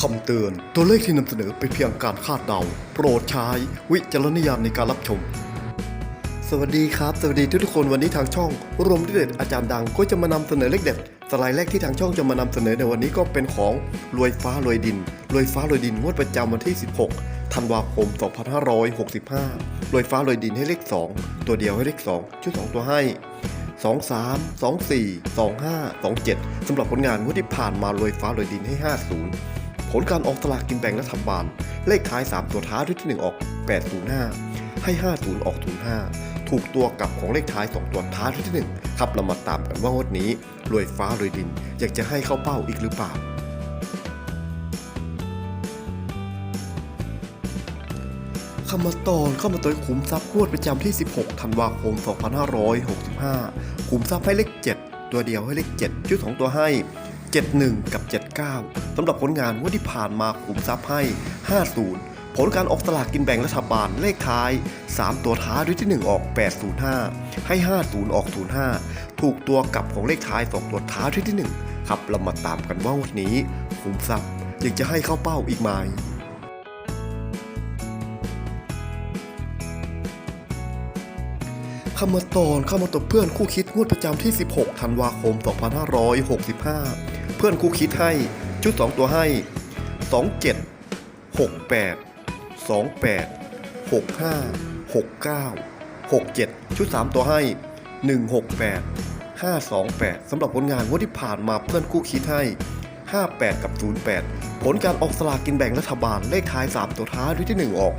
คำเตือน ตัวเลขที่นำเสนอเป็นเพียงการคาดเดา โปรดใช้วิจารณญาณในการรับชม สวัสดีครับ สวัสดีทุกๆคนวันนี้ทางช่อง รวมที่เด็ดอาจารย์ดังก็จะมานำเสนอเลขเด็ดสไลด์แรกที่ทางช่องจะมานำเสนอในวันนี้ก็เป็นของรวยฟ้ารวยดินรวยฟ้ารวยดินงวดประจำวันที่ 16 ธันวาคม 2565รวยฟ้ารวยดินให้เลข 2 ตัวเดียวให้เลข 2 ชุด 2 ตัวให้2 3 2 4 2 5 2 7สำหรับผลงานงวดที่ผ่านมารวยฟ้ารวยดินให้ 50 ผลการออกสลากกินแบ่งรัฐบาล เลขท้าย 3 ตัวท้ายที่ 1 ออก 805 ให้ 50 ออก 05 ถูกตัวกลับของเลขท้าย 2 ตัวท้ายที่ 1 ครับเรามาตามกันว่างวดนี้รวยฟ้ารวยดิน อยากจะให้เข้าเป้าอีกหรือเปล่าเข้ามาตอนเข้ามาตัวขุมทรัพย์งวดประจำที่ 16 ธันวาคม 2565 ขุมทรัพย์ให้เลข 7 ตัวเดียวให้เลข 7 ชุดของตัวให้ 71 กับ 79สำหรับผลงานงวดที่ผ่านมาขุมทรัพย์ให้ 50 ผลการออกสลากกินแบ่งรัฐบาลเลขท้าย 3 ตัวท้ายด้วยที่ 1 ออก 805 ให้ 50 ออก 05 ถูกตัวกลับของเลขท้าย 2 ตัวท้ายด้วยที่ 1 ครับเรามาตามกันว่าวดนี้ขุมทรัพย์ยังจะให้เข้าเป้าอีกไหมเข้ามาตอนเข้ามาตบเพื่อนคู่คิดงวดประจำที่ 16 ธันวาคม 2565 พื่อนคู่คิดให้ ชุด 2 ตัวให้ 27 68 28 65 69 67 ชุด 3 ตัวให้ 168 528สำหรับผลงานงวดที่ผ่านมาเพื่อนคู่คิดให้ 58 กับ 08 ผลการออกสลากกินแบ่งรัฐบาลเลขท้าย 3 ตัวท้ายด้วยที่ 1 ออก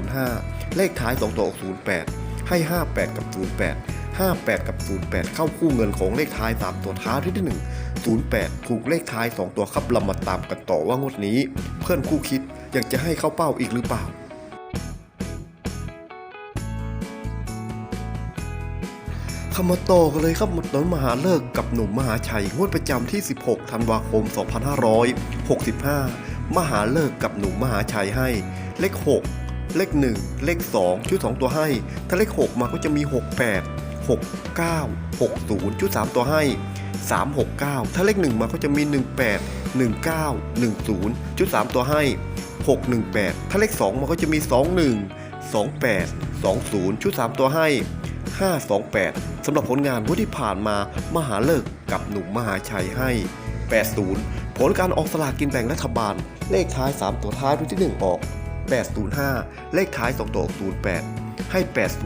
805 เลขท้าย 2 ตัวออก 08 ให้ 58 กับ 08 58 กับ 08 เข้าคู่เงินของเลขท้าย 3 ตัวท้ายที่ 1 08 ถูกเลขท้าย 2 ตัวครับเรามาตามกันต่อว่างวดนี้ เพื่อนคู่คิดอยากจะให้เข้าเป้าอีกหรือเปล่าเข้ามาต่อกันเลยครับหมดต้นมหาเลิกกับหนุ่มมหาชัย งวดประจำที่ 16 ธันวาคม 2565 มหาเลิกกับหนุ่มมหาชัยให้ เลข 6 เลข 1 เลข 2 ชุด 2 ตัวให้ ถ้าเลข 6 มาก็จะมี 68 69 60 ชุด 3 ตัวให้ 369 ถ้าเลข 1 มาก็จะมี 18 19 10 ชุด 3 ตัวให้ 618 ถ้าเลข 2 มาก็จะมี 21 28 20 ชุด 3 ตัวให้ 528 สำหรับผลงานวันที่ผ่านมามหาเลิกกับหนุ่มมหาชัยให้ 80 ผลการออกสลากกินแบ่งรัฐบาล เลขท้าย 3 ตัวท้ายรุ่นที่ 1 ออก 805 เลขท้าย 2 ตัวออก 08 ให้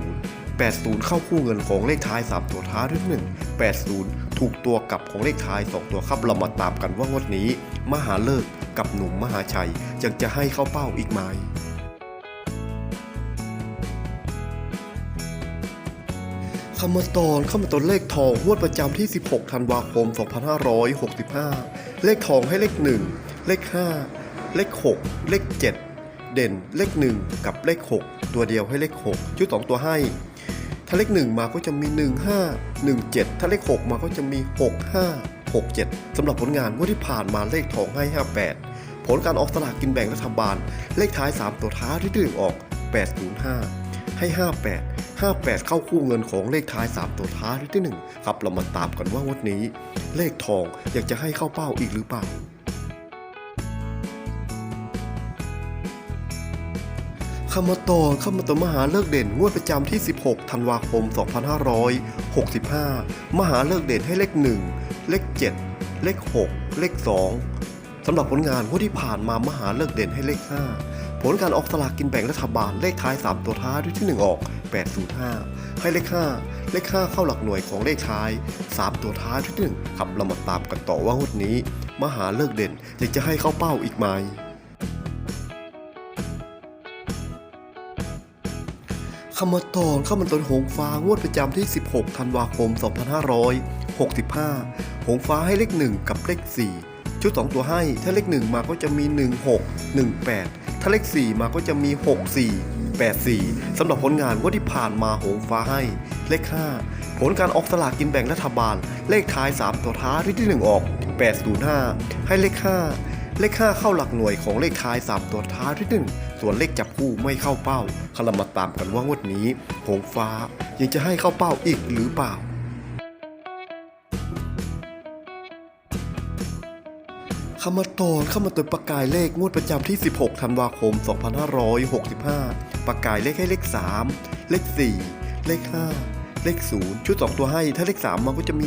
80 80 เข้าคู่เงินของเลขท้าย 3 ตัวท้ายรุ่นที่1 80 ถูกตัวกับของเลขท้าย 2 ตัวครับเรามาตามกันว่างวดนี้ มหาเลิกกับหนุ่มมหาชัยยังจะให้เข้าเป้าอีกไหมเข้ามาตอนเข้ามาตอนเลขทองงวดประจำที่ 16 ธันวาคม 2565 เลขทองให้เลข 1 เลข 5 เลข 6 เลข 7 เด่นเลข 1 กับเลข 6 ตัวเดียวให้เลข 6 ชุด 2 ตัวให้ ถ้าเลข1มาก็จะมี 15 17 ถ้าเลข 6 มาก็จะมี 65 67สำหรับผลงานงวดที่ผ่านมาเลขทองให้ 58 ผลการออกสลากกินแบ่งรัฐบาล เลขท้าย 3 ตัวท้ายที่ดึงออก 805 ให้ 58 58 เข้าคู่เงินของเลขท้าย 3 ตัวท้ายที่ 1 ครับเรามาตามกันว่างวันนี้ เลขทองอยากจะให้เข้าเป้าอีกหรือเปล่าามาต่อเข้ามาต่อมหาเลิกเด่นงวดประจำที่ 16 ธันวาคม 2565 มหาเลิกเด่นให้เลข 1 เลข 7 เลข 6 เลข 2 สำหรับผลงานงวดที่ผ่านมามหาเลิกเด่นให้เลข 5 ผลการออกสลากกินแบ่งรัฐบาลเลขท้าย 3 ตัวท้ายด้วยที่ 1 ออก 805 ให้เลข 5 เลข 5 เข้าหลักหน่วยของเลขท้าย 3 ตัวท้ายด้วยที่1ครับเรามาตามกันต่อว่างวดนี้ มหาเลิกเด่นอยากจะให้เข้าเป้าอีกไหม ขมาตอนเข้ามาตอนหงฟ้างวดประจำที่ 16 ธันวาคม 2565 หงฟ้าให้เลข 1 กับเลข 4 ชุด 2 ตัวให้ ถ้าเลข 1 มาก็จะมี 16 18 ถ้าเลข 4 มาก็จะมี 64 84 สำหรับผลงานงวดที่ผ่านมาหงฟ้าให้ เลข 5 ผลการออกสลากกินแบ่งรัฐบาล เลขท้าย 3 ตัวท้ายที่1ออก 805 ให้เลข 5 เลข 5 เข้าหลักหน่วยของเลขท้าย 3 ตัวท้ายที่ 1 ส่วนเลขจับคู่ไม่เข้าเป้าคลามาตามกันว่างวดนี้หงฟ้ายังจะให้เข้าเป้าอีกหรือเปล่าขขมาตอนเข้ามาตัวประกายเลขงวดประจำที่ 16 ธันวาคม 2565 ประกายเลขให้เลข 3 เลข 4 เลข 5 เลข 0 ชุด 2 ตัวให้ ถ้าเลข 3 มันก็จะมี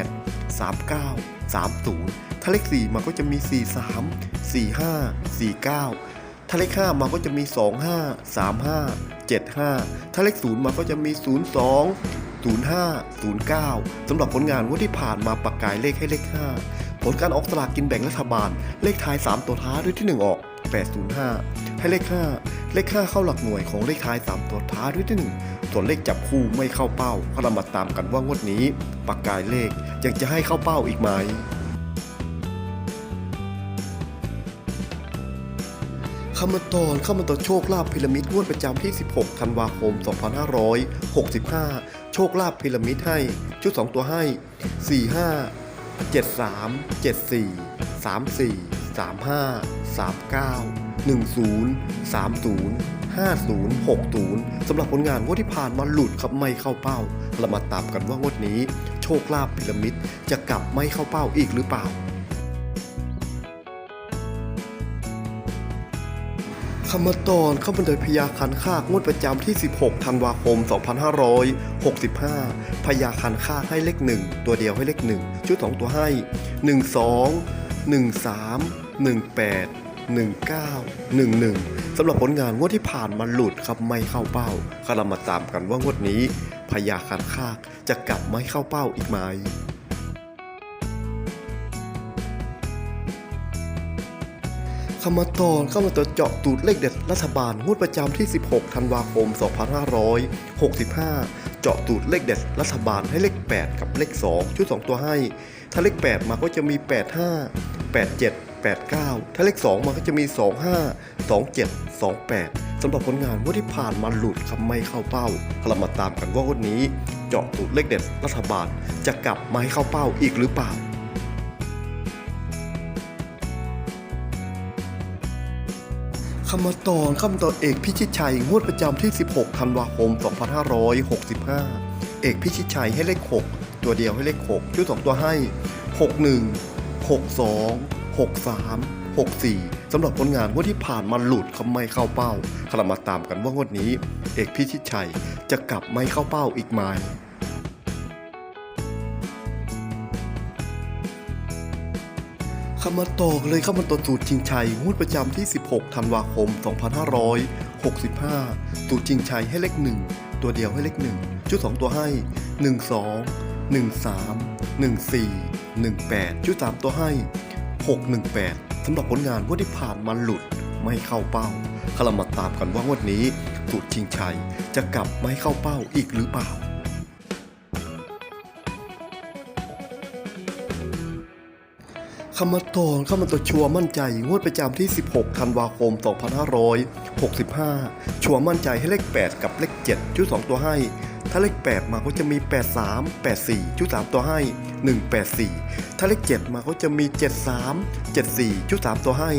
38 39 30 ถ้าเลข 4มันก็จะมี 43 45 49 ถ้าเลข 5มันก็จะมี 25 35 75 ถ้าเลข 0มันก็จะมี 02 05 09 สำหรับผลงานงวดที่ผ่านมาประกายเลขให้เลข 5 ผลการออกสลากกินแบ่งรัฐบาล เลขท้าย 3 ตัวท้ายด้วยที่ 1 ออก 805 ให้เลข 5 เลข 5 เข้าหลักหน่วยของเลขท้าย 3 ตัวท้ายด้วยที่ 1 ส่วนเลขจับคู่ไม่เข้าเป้าก็เรามาตามกันว่างวดนี้ประกายเลขยังจะให้เข้าเป้าอีกไหม คำมาตอนเข้ามาต่อโชคลาภพีระมิดงวดประจำที่ 16 ธันวาคม 2565 โชคลาภพีระมิดให้ ชุด 2 ตัวให้ 45 73 74 34 35 39 10 30 50 60 สำหรับผลงานงวดที่ผ่านมาหลุดครับไม่เข้าเป้า เรามาตามกันว่างวดนี้ โชคลาภพีระมิดจะกลับไม่เข้าเป้าอีกหรือเปล่า คำมาตอนเข้าบันไดพญาคันคากงวดประจำที่ 16 ธันวาคม 2565 พญาคันคากให้เลข 1 ตัวเดียวให้เลข 1 ชุด 2 ตัวให้ 12 13 18 19 11สำหรับผลงานงวดที่ผ่านมาหลุดครับไม่เข้าเป้าก็เรามาตามกันว่างวดนี้พญาคันคากจะกลับไม่เข้าเป้าอีกไหม คำมาตอนเข้ามาตัวเจาะตูดเลขเด็ดรัฐบาลงวดประจำที่ 16 ธันวาคม 2565 เจาะตูดเลขเด็ดรัฐบาลให้เลข 8 กับเลข 2 ชุด 2 ตัวให้ ถ้าเลข 8 มาก็จะมี 85 87 89 ถ้าเลข 2 มาก็จะมี 25 27 28 สำหรับผลงานงวดที่ผ่านมาหลุดครับไม่เข้าเป้าเรามาตามกันว่างวดนี้ เจาะตูดเลขเด็ดรัฐบาลจะกลับมาให้เข้าเป้าอีกหรือเปล่า คำมาตอนคำตอนเอกพิชิตชัยงวดประจำที่ 16 ธันวาคม 2565 เอกพิชิตชัยให้เลข 6 ตัวเดียวให้เลข 6 ชุด 2 ตัวให้ 61 62 63 64 สำหรับผลงานงวดที่ผ่านมาหลุดเขาไม่เข้าเป้าเรามาตามกันว่างวดนี้ เอกพิชิตชัยจะกลับไม่เข้าเป้าอีกไหม เข้ามาต่อเลยเข้ามาต่อสูตรชิงชัยงวดประจำที่ 16 ธันวาคม 2565 สูตรชิงชัยให้เลข 1 ตัวเดียวให้เลข 1 ชุด 2 ตัวให้ 12 13 14 18 ชุด 3 ตัวให้ 618 สำหรับผลงานงวดที่ผ่านมาหลุดไม่เข้าเป้าเรามาตามกันว่างวดนี้สูตรชิงชัยจะกลับไม่เข้าเป้าอีกหรือเปล่า คำมาตอนเข้ามาตัวชัวร์มั่นใจ งวดประจำที่ 16 ธันวาคม 2565 ชัวร์มั่นใจให้เลข 8 กับเลข 7 ชุด 2 ตัวให้ ถ้าเลข 8 มาก็จะมี 83 84 ชุด 3 ตัวให้ 184 ถ้าเลข 7 มาก็จะมี 73 74 ชุด 3 ตัวให้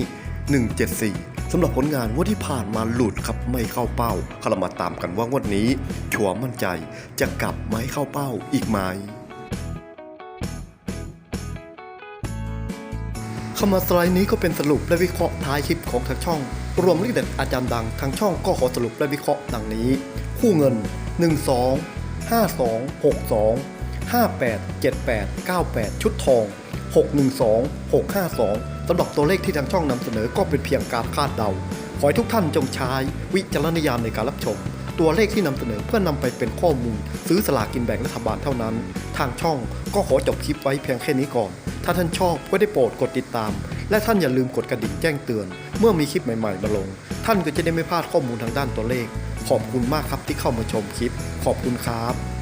174 สำหรับผลงานงวดที่ผ่านมาหลุดครับไม่เข้าเป้าเรามาตามกันว่างวดนี้ ชัวร์มั่นใจจะกลับไม่เข้าเป้าอีกไหม เข้ามาสไลด์นี้ก็เป็นสรุปและวิเคราะห์ท้ายคลิปของทางช่อง รวมเลขเด็ดอาจารย์ดังทางช่องก็ขอสรุปและวิเคราะห์ดังนี้ คู่เงิน 12 52 62 58 78 98 ชุดทอง 612 652สำหรับตัวเลขที่ทางช่องนำเสนอก็เป็นเพียงการคาดเดา ขอให้ทุกท่านจงใช้วิจารณญาณในการรับชม ตัวเลขที่นำเสนอเพื่อนำไปเป็นข้อมูล ซื้อสลากกินแบ่งรัฐบาลเท่านั้น ทางช่องก็ขอจบคลิปไว้เพียงแค่นี้ก่อน ถ้าท่านชอบก็ได้โปรดกดติดตาม และท่านอย่าลืมกดกระดิ่งแจ้งเตือน เมื่อมีคลิปใหม่ๆมาลง ท่านก็จะได้ไม่พลาดข้อมูลทางด้านตัวเลข ขอบคุณมากครับที่เข้ามาชมคลิป ขอบคุณครับ